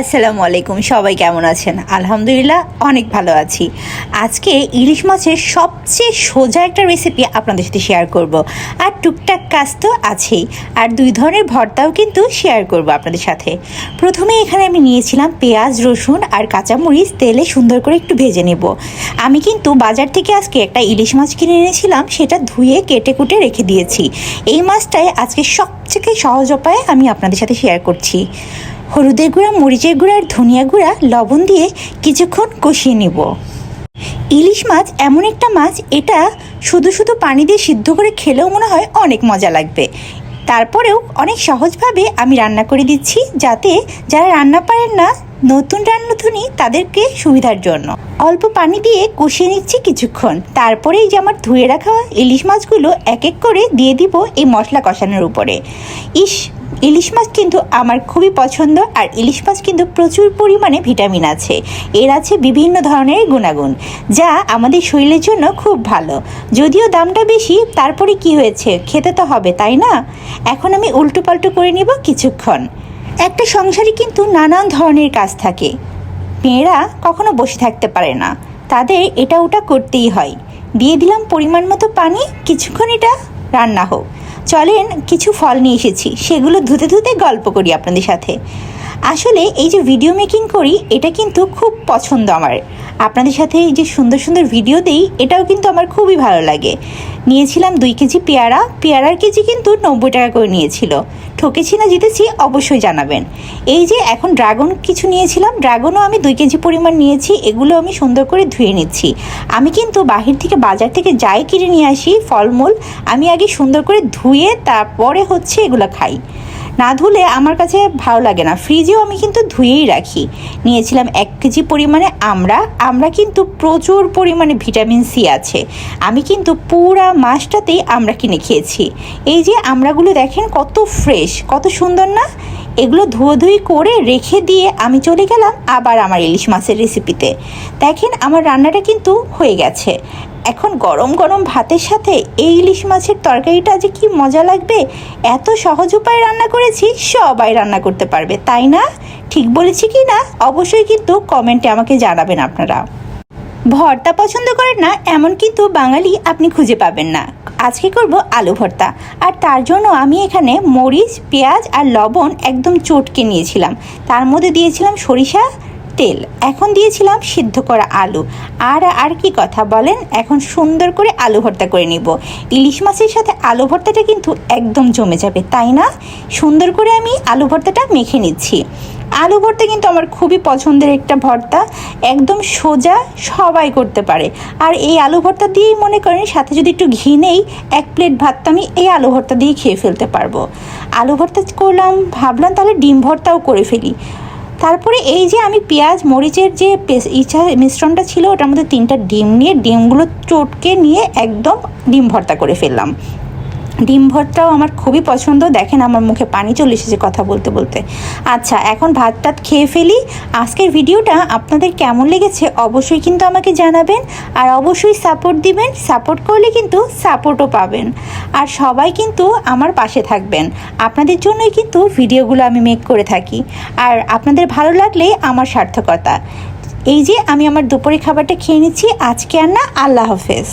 আসসালামু আলাইকুম, সবাই কেমন আছেন? আলহামদুলিল্লাহ অনেক ভালো আছি। আজকে ইলিশ মাছের সবচেয়ে সোজা একটা রেসিপি আপনাদের সাথে শেয়ার করব। আর টুকটাক কাজ তো আছেই। আর দুই ধরনের ভর্তাও কিন্তু শেয়ার করব আপনাদের সাথে। প্রথমে এখানে আমি নিয়েছিলাম পেঁয়াজ, রসুন আর কাঁচামরিচ, তেলে সুন্দর করে একটু ভেজে নেব। আমি কিন্তু বাজার থেকে আজকে একটা ইলিশ মাছ কিনে এনেছিলাম, সেটা ধুয়ে কেটে কুটে রেখে দিয়েছি। এই মাছটাই আজকে সবথেকে সহজ উপায়ে আমি আপনাদের সাথে শেয়ার করছি। হলুদের গুঁড়া, মরিচের গুঁড়া আর ধনিয়া গুঁড়া, লবণ দিয়ে কিছুক্ষণ কষিয়ে নেব। ইলিশ মাছ এমন একটা মাছ, এটা শুধু শুধু পানি দিয়ে সিদ্ধ করে খেলেও মনে হয় অনেক মজা লাগবে। তারপরেও অনেক সহজভাবে আমি রান্না করে দিচ্ছি যাতে যারা রান্না পারেন না, নতুন রান্নাধুনি তাদেরকে সুবিধার জন্য। অল্প পানি দিয়ে কষিয়ে নিচ্ছি কিছুক্ষণ। তারপরেই যে আমার ধুয়ে রাখা ইলিশ মাছগুলো এক এক করে দিয়ে দিব এই মশলা কষানোর উপরে। ইস ইলিশ মাছ কিন্তু আমার খুবই পছন্দ, আর ইলিশ মাছ কিন্তু প্রচুর পরিমাণে ভিটামিন আছে। এর আছে বিভিন্ন ধরনের গুণাগুণ, যা আমাদের শরীরের জন্য খুব ভালো। যদিও দামটা বেশি, তারপরে কি হয়েছে? খেতে তো হবে, তাই না? এখন আমি উল্টো পাল্টো করে নিব কিছুক্ষণ। একটা সংসারে কিন্তু নানান ধরনের কাজ থাকে। মেয়েরা কখনো বসে থাকতে পারে না। তাদের এটা ওটা করতেই হয়। দিয়ে দিলাম পরিমাণ মতো পানি, কিছুক্ষণ এটা রান্না হোক। চলেন কিছু ফল নিয়ে এসেছি, সেগুলো ধুতে ধুতে গল্প করি আপনাদের সাথে। আসলে এই যে ভিডিও মেকিং করি, এটা কিন্তু খুব পছন্দ আমার। আপনাদের সাথে এই যে সুন্দর সুন্দর ভিডিও দেই, এটাও কিন্তু আমার খুবই ভালো লাগে। নিয়েছিলাম দুই কেজি পেয়ারা, পেয়ারার কেজি কিন্তু নব্বই টাকা করে নিয়েছিল। ঠকেছি না, জিতেছি, অবশ্যই জানাবেন। এই যে এখন ড্রাগন কিছু নিয়েছিলাম ড্রাগনও আমি দুই কেজি পরিমাণ নিয়েছি, এগুলো আমি সুন্দর করে ধুয়ে নিচ্ছি। আমি কিন্তু বাহির থেকে বাজার থেকে যাই কিনে নিয়ে আসি, ফলমূল, আমি আগে সুন্দর করে ধুয়ে তারপরে হচ্ছে এগুলো খাই। না ধুলে আমার কাছে ভালো লাগে না। ফ্রিজেও আমি কিন্তু ধুয়েই রাখি। নিয়েছিলাম এক কেজি পরিমাণে আমরা। আমরা কিন্তু প্রচুর পরিমাণে ভিটামিন সি আছে। আমি কিন্তু পুরা মাসটাতেই আমরা কিনে খেয়েছি। এই যে আমরাগুলো দেখেন কত ফ্রেশ কত সুন্দর না? এগুলো ধুয়ে ধুয়োধুয়ি করে রেখে দিয়ে আমি চলে গেলাম আবার আমার ইলিশ মাছের রেসিপিতে দেখেন আমার রান্নাটা কিন্তু হয়ে গেছে। এখন গরম গরম ভাতের সাথে এই ইলিশ মাছের তরকারিটা যে কি মজা লাগবে, এত সহজ উপায়ে রান্না করেছি, সবাই রান্না করতে পারবে, তাই না? ঠিক বলেছি কি না? অবশ্যই কিন্তু কমেন্টে আমাকে জানাবেন আপনারা। ভর্তা পছন্দ করেন না, এমন কিন্তু বাঙালি আপনি খুঁজে পাবেন না। আজকে করব আলু ভর্তা। আর তার জন্য আমি এখানে মরিচ, পেঁয়াজ আর লবণ একদম চটকে নিয়েছিলাম। তার মধ্যে দিয়েছিলাম সরিষা তেল। এখন দিয়েছিলাম সিদ্ধ করা আলু। আর আর কি কথা বলেন? এখন সুন্দর করে আলু ভর্তা করে নিব। ইলিশ মাছের সাথে আলু ভর্তাটা কিন্তু একদম জমে যাবে, তাই না? সুন্দর করে আমি আলু ভর্তাটা মেখে নিচ্ছি। আলু ভর্তা কিন্তু আমার খুবই পছন্দের একটা ভর্তা। একদম সোজা সবাই করতে পারে। আর এই আলু ভর্তা দিয়েই মনে করেন, সাথে যদি একটু ঘি নেই, এক প্লেট ভাত আমি এই আলু ভর্তা দিয়ে খেয়ে ফেলতে পারব। আলু ভর্তা করলাম, ভাবলাম তাহলে ডিম ভর্তাও করে ফেলি। তারপরে এই যে আমি পেঁয়াজ, মরিচের যে ইচ্ছা, মিশ্রণটা ছিল, ওটার মধ্যে তিনটা ডিম নিয়ে, ডিমগুলো চটকে নিয়ে একদম ডিম ভর্তা করে ফেললাম। ডিম ভর্তাও আমার খুবই পছন্দ। দেখেন আমার মুখে পানি চলে এসেছে কথা বলতে বলতে। আচ্ছা এখন ভাত টাত খেয়ে ফেলি। আজকের ভিডিওটা আপনাদের কেমন লেগেছে অবশ্যই কিন্তু আমাকে জানাবেন। আর অবশ্যই সাপোর্ট দিবেন। সাপোর্ট করলে কিন্তু সাপোর্টও পাবেন। আর সবাই কিন্তু আমার পাশে থাকবেন। আপনাদের জন্যই কিন্তু ভিডিওগুলো আমি মেক করে থাকি। আর আপনাদের ভালো লাগলে আমার সার্থকতা। এই যে আমি আমার দুপুরে খাবারটা খেয়ে নিচ্ছি। আজকে আর না, আল্লাহ হাফেজ।